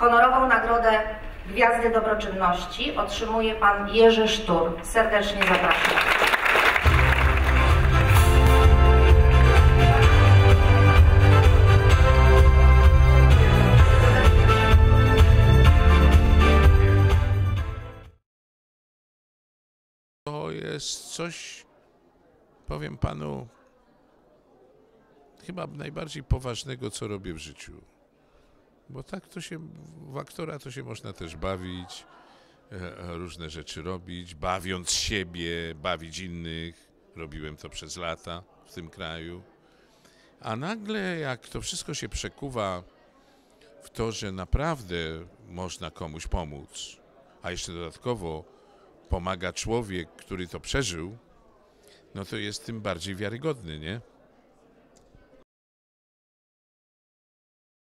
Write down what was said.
Honorową nagrodę Gwiazdy Dobroczynności otrzymuje pan Jerzy Sztur. Serdecznie zapraszam. To jest coś, powiem panu, chyba najbardziej poważnego, co robię w życiu. Bo tak to się, w aktora to się można też bawić, e, różne rzeczy robić, bawiąc siebie, bawić innych. Robiłem to przez lata w tym kraju. A nagle, jak to wszystko się przekuwa w to, że naprawdę można komuś pomóc, a jeszcze dodatkowo pomaga człowiek, który to przeżył, no to jest tym bardziej wiarygodny, nie?